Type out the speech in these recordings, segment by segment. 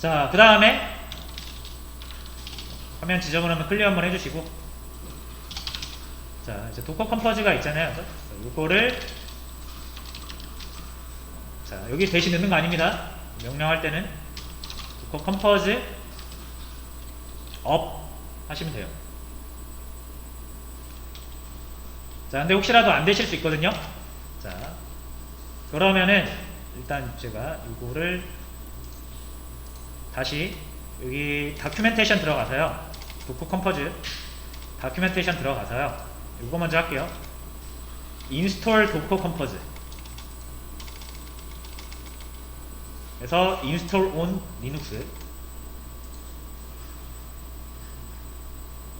자, 그 다음에 화면 지저분하면 클리어 한번 해주시고 자, 이제 도커 컴퍼즈가 있잖아요. 그래서 이거를 자, 여기 대신 넣는 거 아닙니다. 명령할 때는 도커 컴퍼즈 업 하시면 돼요. 자, 근데 혹시라도 안 되실 수 있거든요. 자, 그러면은 일단 제가 이거를 다시 여기 다큐멘테이션 들어가서요. 도커 컴퍼즈 다큐멘테이션 들어가서요. 이거 먼저 할게요. 인스톨 도커 컴퍼즈. 그래서 인스톨 온 리눅스.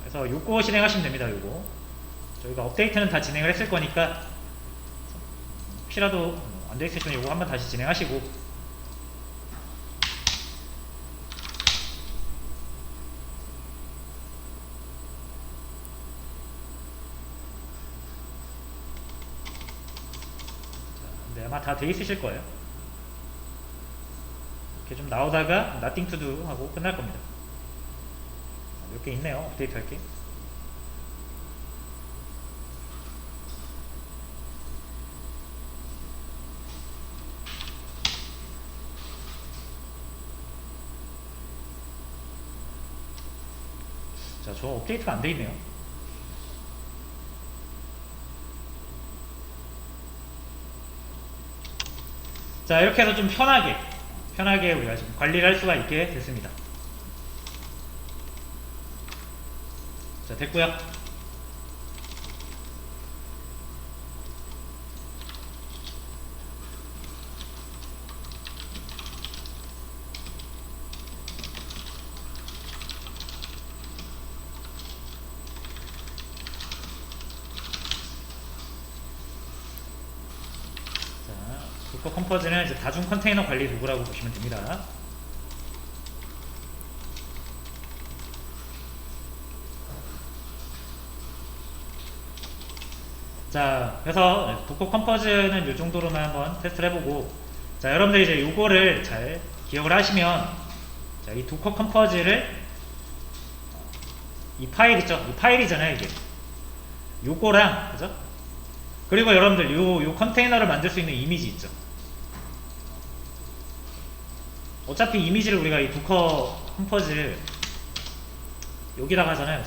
그래서 요거 실행하시면 됩니다. 요거. 저희가 업데이트는 다 진행을 했을 거니까 혹시라도 안돼 있으시면 요거 한번 다시 진행하시고 아마 다 돼 있으실 거예요. 이렇게 좀 나오다가 nothing to do 하고 끝날 겁니다. 몇 개 있네요. 업데이트 할 게. 자, 저 업데이트가 안 돼 있네요. 자, 이렇게 해서 좀 편하게, 편하게 우리가 지금 관리를 할 수가 있게 됐습니다. 자, 됐고요. 자, 도커 컴포즈는 이제 다중 컨테이너 관리 도구라고 보시면 됩니다. 자, 그래서 도커 컴포즈는 이 정도로만 한번 테스트를 해보고, 자, 여러분들 이제 요거를 잘 기억을 하시면, 자, 이 도커 컴포즈를 이 파일 있죠? 이 파일이잖아요, 이게. 요거랑, 그죠? 그리고 여러분들 요, 요 컨테이너를 만들 수 있는 이미지 있죠? 어차피 이미지를 우리가 이 도커 컴포즈 여기다가 하잖아요.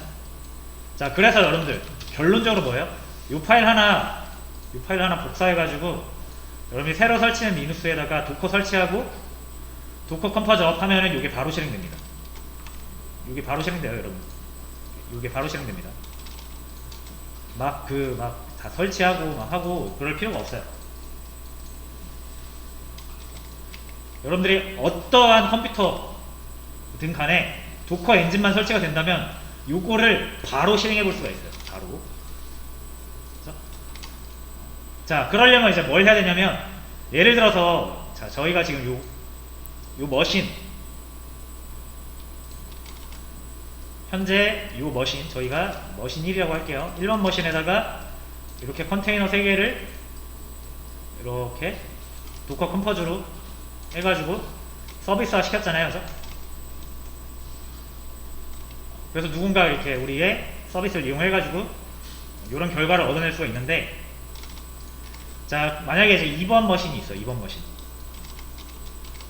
자, 그래서 여러분들 결론적으로 뭐예요? 이 파일 하나, 이 파일 하나 복사해가지고 여러분이 새로 설치한 리눅스에다가 도커 설치하고 도커 컴포즈 업 하면은 이게 바로 실행됩니다. 이게 바로 실행돼요, 여러분. 이게 바로 실행됩니다. 막 그 막 다 설치하고 막 하고 그럴 필요가 없어요. 여러분들이 어떠한 컴퓨터든 간에 도커 엔진만 설치가 된다면 요거를 바로 실행해 볼 수가 있어요. 바로. 그죠? 자, 그러려면 이제 뭘 해야 되냐면 예를 들어서 자, 저희가 지금 요, 요 머신 현재 요 머신 저희가 머신 1이라고 할게요. 1번 머신에다가 이렇게 컨테이너 3개를 이렇게 도커 컴포즈로 해가지고 서비스화 시켰잖아요. 그죠? 그래서 누군가 이렇게 우리의 서비스를 이용해가지고 이런 결과를 얻어낼 수가 있는데 자 만약에 이제 2번 머신이 있어 2번 머신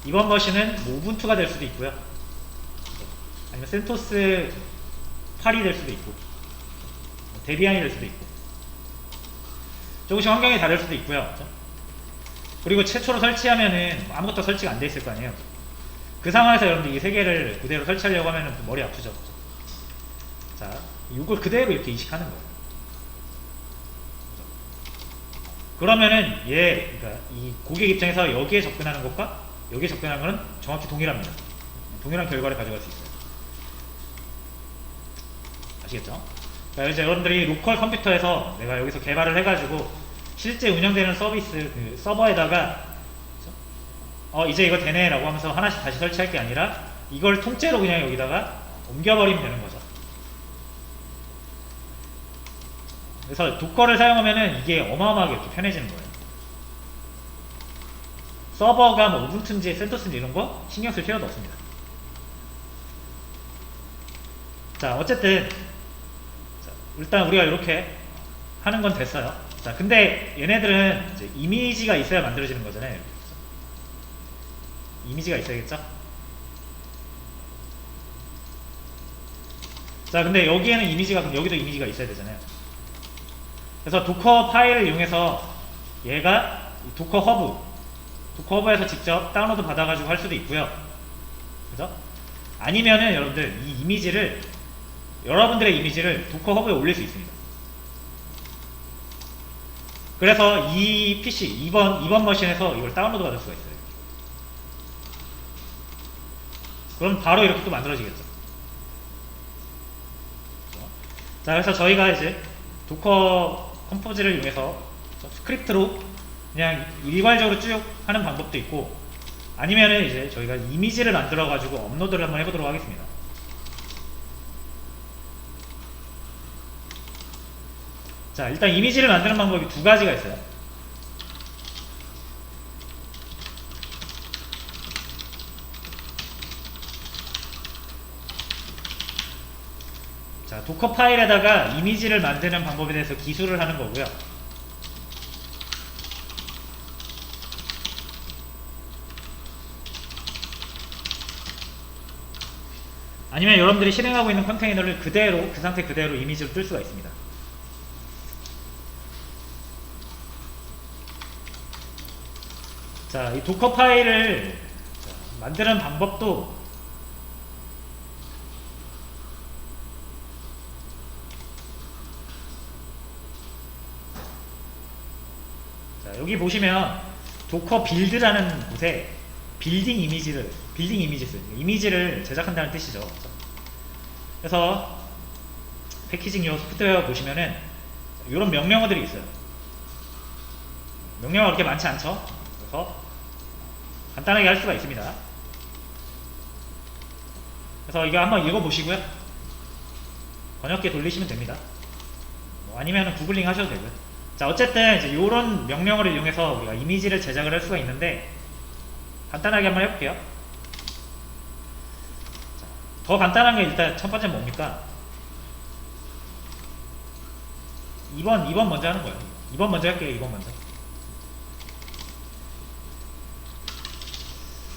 2번 머신은 뭐 우분투가 될 수도 있고요 아니면 센토스 8이 될 수도 있고 뭐 데비안이 될 수도 있고 조금씩 환경이 다를 수도 있고요 그죠? 그리고 최초로 설치하면은 아무것도 설치가 안 돼 있을 거 아니에요 그 상황에서 여러분들 이 세 개를 그대로 설치하려고 하면은 또 머리 아프죠? 자, 이걸 그대로 이렇게 이식하는 거예요. 그러면은 얘, 그러니까 이 고객 입장에서 여기에 접근하는 것과 여기에 접근하는 것은 정확히 동일합니다. 동일한 결과를 가져갈 수 있어요. 아시겠죠? 자, 이제 여러분들이 로컬 컴퓨터에서 내가 여기서 개발을 해가지고 실제 운영되는 서비스 그 서버에다가 어 이제 이거 되네라고 하면서 하나씩 다시 설치할 게 아니라 이걸 통째로 그냥 여기다가 옮겨버리면 되는 거죠. 그래서 도커를 사용하면은 이게 어마어마하게 이렇게 편해지는 거예요. 서버가 뭐 우분투인지 센토스인지 이런 거 신경 쓸 필요도 없습니다. 자 어쨌든 자, 일단 우리가 이렇게 하는 건 됐어요. 자 근데 얘네들은 이제 이미지가 있어야 만들어지는 거잖아요. 이미지가 있어야겠죠? 자 근데 여기에는 이미지가 여기도 이미지가 있어야 되잖아요. 그래서 도커 파일을 이용해서 얘가 이 도커 허브 도커 허브에서 직접 다운로드 받아가지고 할 수도 있고요. 그죠? 아니면은 여러분들 이 이미지를 여러분들의 이미지를 도커 허브에 올릴 수 있습니다. 그래서 이 PC 2번 2번 머신에서 이걸 다운로드 받을 수가 있어요. 그럼 바로 이렇게 또 만들어지겠죠. 자, 그래서 저희가 이제 도커 컴포즈를 이용해서 스크립트로 그냥 일괄적으로 쭉 하는 방법도 있고 아니면은 이제 저희가 이미지를 만들어 가지고 업로드를 한번 해보도록 하겠습니다. 자, 일단 이미지를 만드는 방법이 두 가지가 있어요. 자, 도커 파일에다가 이미지를 만드는 방법에 대해서 기술을 하는 거고요. 아니면 여러분들이 실행하고 있는 컨테이너를 그대로 그 상태 그대로 이미지로 뜰 수가 있습니다. 자, 이 도커 파일을 자, 만드는 방법도 자, 여기 보시면 도커 빌드라는 곳에 빌딩 이미지를 빌딩 이미지스 이미지를 제작한다는 뜻이죠. 그래서 패키징 요 소프트웨어 보시면은 이런 명령어들이 있어요. 명령어가 그렇게 많지 않죠. 그래서 간단하게 할 수가 있습니다. 그래서 이거 한번 읽어보시고요. 번역기 돌리시면 됩니다. 뭐 아니면 구글링 하셔도 되고요. 자 어쨌든 이제 이런 명령어를 이용해서 우리가 이미지를 제작을 할 수가 있는데 간단하게 한번 해볼게요. 자, 더 간단한 게 일단 첫 번째 뭡니까? 2번 2번 먼저 하는 거예요. 2번 먼저 할게요. 2번 먼저.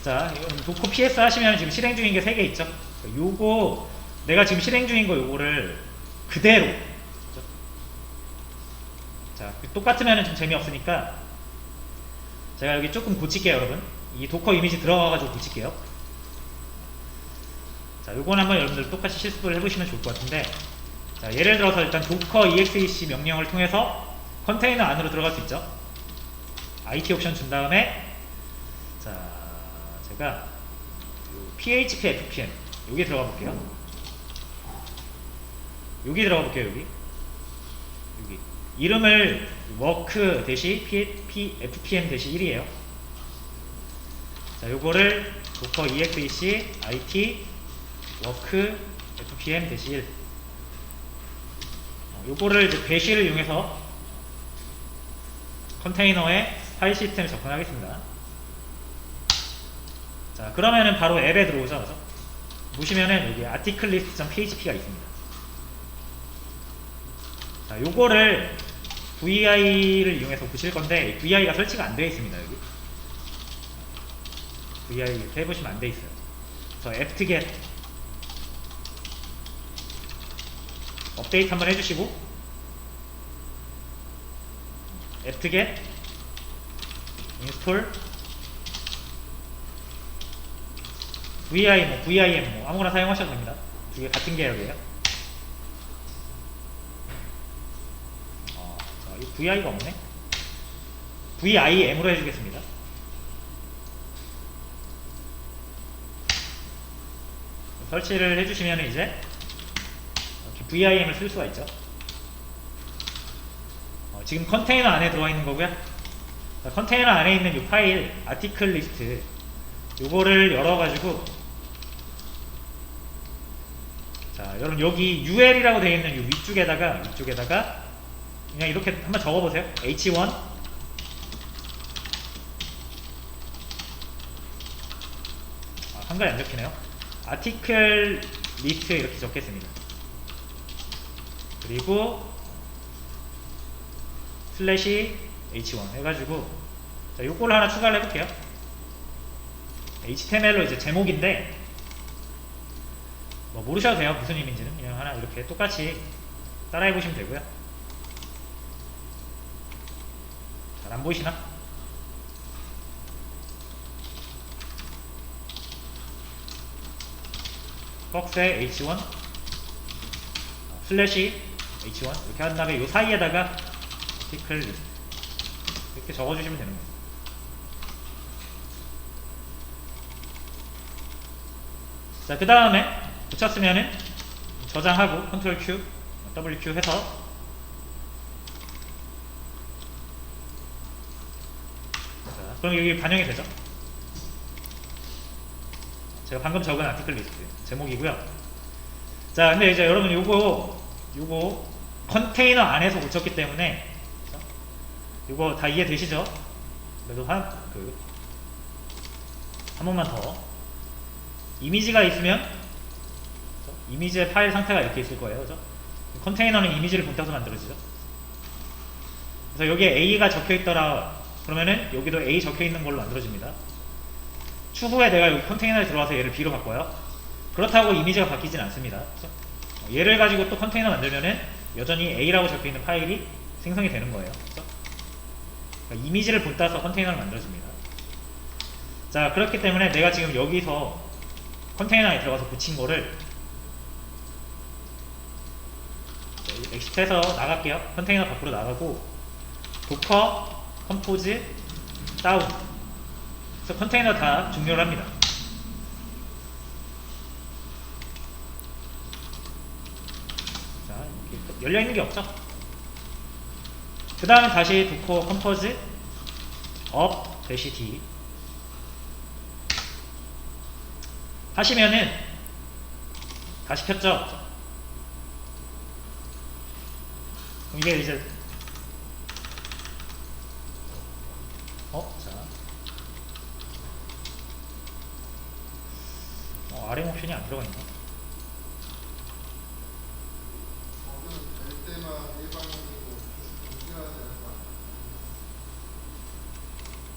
자, 이건 도커 PS 하시면 지금 실행 중인 게 3개 있죠? 요거, 내가 지금 실행 중인 거 요거를 그대로. 그죠? 자, 똑같으면 좀 재미없으니까 제가 여기 조금 고칠게요, 여러분. 이 도커 이미지 들어가가지고 고칠게요. 자, 요건 한번 여러분들 똑같이 실습을 해보시면 좋을 것 같은데, 자, 예를 들어서 일단 도커 exec 명령을 통해서 컨테이너 안으로 들어갈 수 있죠. IT 옵션 준 다음에, 자, 요 PHP FPM 여기 들어가 볼게요. 여기 들어가 볼게요. 여기 여기 이름을 work 대시 PHP FPM 대시 1이에요. 자, 요거를 docker exec it work fpm 대시 1 어, 요거를 이제 대시를 이용해서 컨테이너에 파일 시스템을 접근하겠습니다. 자, 그러면은 바로 앱에 들어오죠. 그죠? 보시면은 여기 articlelist.php가 있습니다. 자, 요거를 VI를 이용해서 보실 건데 VI가 설치가 안 되어 있습니다. 여기. VI 이렇게 해보시면 안 돼 있어요. 그래서 apt-get 업데이트 한번 해주시고 apt-get install VI 뭐 VIM 뭐 아무거나 사용하셔도 됩니다. 두 개 같은 계열이에요. 어, 자, 이 VI가 없네. VIM으로 해주겠습니다. 설치를 해주시면 이제 VIM을 쓸 수가 있죠. 어, 지금 컨테이너 안에 들어와 있는 거고요. 자, 컨테이너 안에 있는 이 파일 아티클 리스트 요거를 열어가지고 자 여러분 여기 UL이라고 되어 있는 이 위쪽에다가 위쪽에다가 그냥 이렇게 한번 적어보세요. H1 아, 한글이 안 적히네요. 아티클 리스트 이렇게 적겠습니다. 그리고 슬래시 h1 해가지고 자 요거를 하나 추가를 해볼게요 HTML로 이제 제목인데 뭐 모르셔도 돼요. 무슨 의미인지는. 그냥 하나 이렇게 똑같이 따라해 보시면 되고요. 잘 안 보이시나? 박스에 h1 슬래시 h1 이렇게 한 다음에 이 사이에다가 리스트 이렇게 적어주시면 되는 거예요 자, 그 다음에 붙였으면은 저장하고 컨트롤 Q, WQ 해서 자, 그럼 여기 반영이 되죠? 제가 방금 적은 아티클 리스트 제목이고요. 자, 근데 이제 여러분 요거 요거 컨테이너 안에서 붙였기 때문에 자, 요거 다 이해되시죠? 그래도 한 그 한 번만 더 이미지가 있으면 그죠? 이미지의 파일 상태가 이렇게 있을 거예요. 그죠? 컨테이너는 이미지를 본따서 만들어지죠. 그래서 여기에 A가 적혀 있더라. 그러면은 여기도 A 적혀 있는 걸로 만들어집니다. 추후에 내가 여기 컨테이너에 들어와서 얘를 B로 바꿔요. 그렇다고 이미지가 바뀌진 않습니다. 그죠? 얘를 가지고 또 컨테이너 만들면은 여전히 A라고 적혀 있는 파일이 생성이 되는 거예요. 그죠? 그러니까 이미지를 본따서 컨테이너를 만들어집니다. 자, 그렇기 때문에 내가 지금 여기서 컨테이너에 들어가서 붙인 거를 엑시트에서 나갈게요. 컨테이너 밖으로 나가고 도커, 컴포즈, 다운 그래서 컨테이너 다 종료를 합니다. 자, 이렇게 열려있는 게 없죠? 그 다음에 다시 도커, 컴포즈, 업, 대시 D 하시면은 다시 켰죠? 이게 이제 어? 자. 어, 아래 옵션이 안 들어가 않고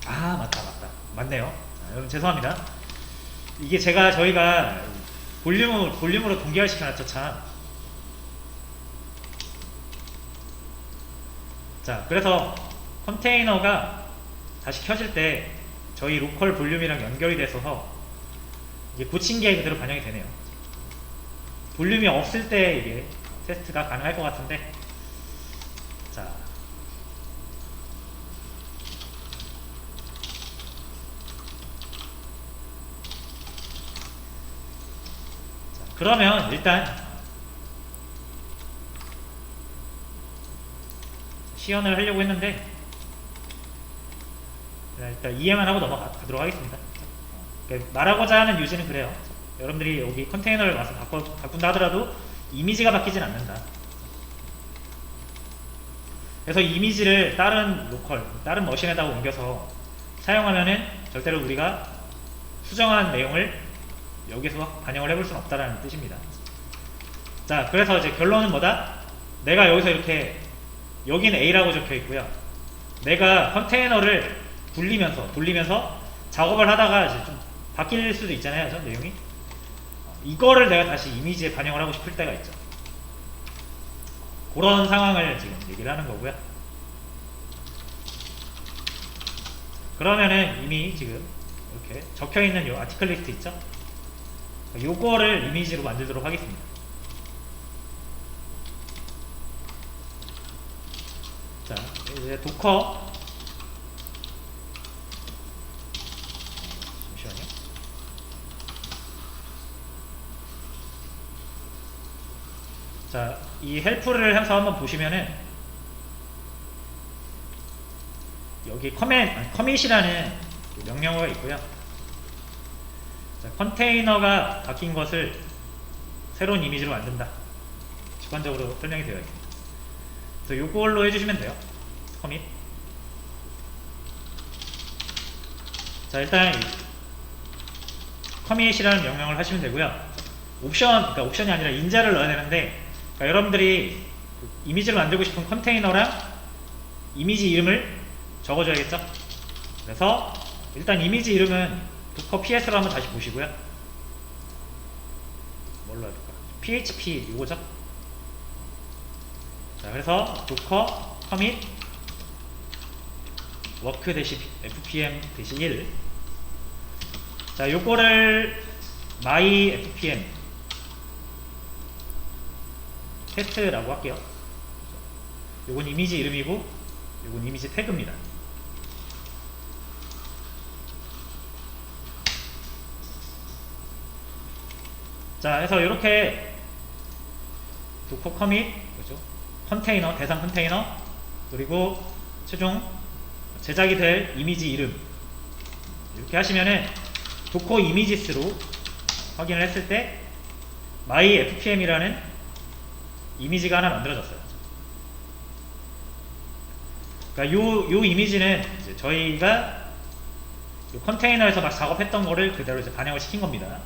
아 맞다 맞다. 맞네요. 자, 여러분 죄송합니다 이게 제가 저희가 볼륨을 볼륨으로 동기화 시켜놨죠 참. 자 그래서 컨테이너가 다시 켜질 때 저희 로컬 볼륨이랑 연결이 돼서 이게 고친 게 그대로 반영이 되네요. 볼륨이 없을 때 이게 테스트가 가능할 것 같은데 자 그러면 일단 시연을 하려고 했는데 일단 이해만 하고 넘어가도록 하겠습니다. 그 말하고자 하는 유지는 그래요. 여러분들이 여기 컨테이너를 와서 바꿔, 바꾼다 하더라도 이미지가 바뀌진 않는다. 그래서 이미지를 다른 로컬, 다른 머신에다가 옮겨서 사용하면은 절대로 우리가 수정한 내용을 여기서 반영을 해볼 수는 없다라는 뜻입니다. 자, 그래서 이제 결론은 뭐다? 내가 여기서 이렇게 여기는 A라고 적혀 있고요. 내가 컨테이너를 돌리면서 돌리면서 작업을 하다가 이제 좀 바뀔 수도 있잖아요, 저 내용이. 이거를 내가 다시 이미지에 반영을 하고 싶을 때가 있죠. 그런 상황을 지금 얘기를 하는 거고요. 그러면은 이미 지금 이렇게 적혀 있는 요 아티클 리스트 있죠? 요거를 이미지로 만들도록 하겠습니다. 자, 이제 도커 잠시만요. 자, 이 헬프를 해서 한번 보시면은 여기 커맨, 커밋이라는 명령어가 있고요. 자, 컨테이너가 바뀐 것을 새로운 이미지로 만든다. 직관적으로 설명이 되어 있습니다. 그래서 요걸로 해주시면 돼요. 커밋. 자, 일단 이 커밋이라는 명령을 하시면 되고요. 옵션, 그러니까 옵션이 아니라 인자를 넣어야 되는데, 그러니까 여러분들이 그 이미지를 만들고 싶은 컨테이너랑 이미지 이름을 적어줘야겠죠? 그래서 일단 이미지 이름은 도커 PS로 한번 다시 보시고요. 뭘로 해야 될까? PHP 이거죠? 자, 그래서 도커 커밋 워크 대시 fpm 대시 1 자, 요거를 my fpm 테스트라고 할게요. 요건 이미지 이름이고 요건 이미지 태그입니다. 자, 그래서 이렇게 도커 커밋 그죠? 컨테이너 대상 컨테이너 그리고 최종 제작이 될 이미지 이름 이렇게 하시면은 도커 이미지스로 확인을 했을 때 my fpm이라는 이미지가 하나 만들어졌어요. 그러니까 요, 요 이미지는 저희가 요 컨테이너에서 막 작업했던 거를 그대로 이제 반영을 시킨 겁니다.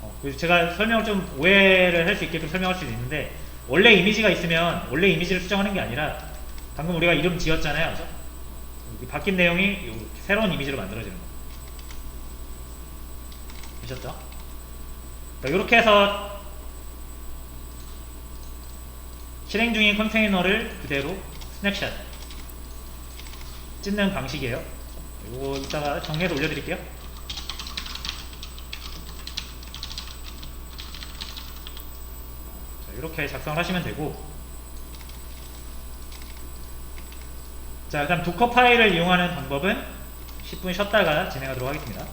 어, 그래서 제가 설명을 좀 오해를 할 수 있게끔 설명할 수도 있는데 원래 이미지가 있으면 원래 이미지를 수정하는 게 아니라 방금 우리가 이름 지었잖아요. 그죠? 이 바뀐 내용이 요 새로운 이미지로 만들어지는 거예요. 되셨죠? 그러니까 이렇게 해서 실행 중인 컨테이너를 그대로 스냅샷 찍는 방식이에요. 이거 이따가 정리해서 올려드릴게요. 이렇게 작성을 하시면 되고 자, 일단 도커 파일을 이용하는 방법은 10분 쉬었다가 진행하도록 하겠습니다.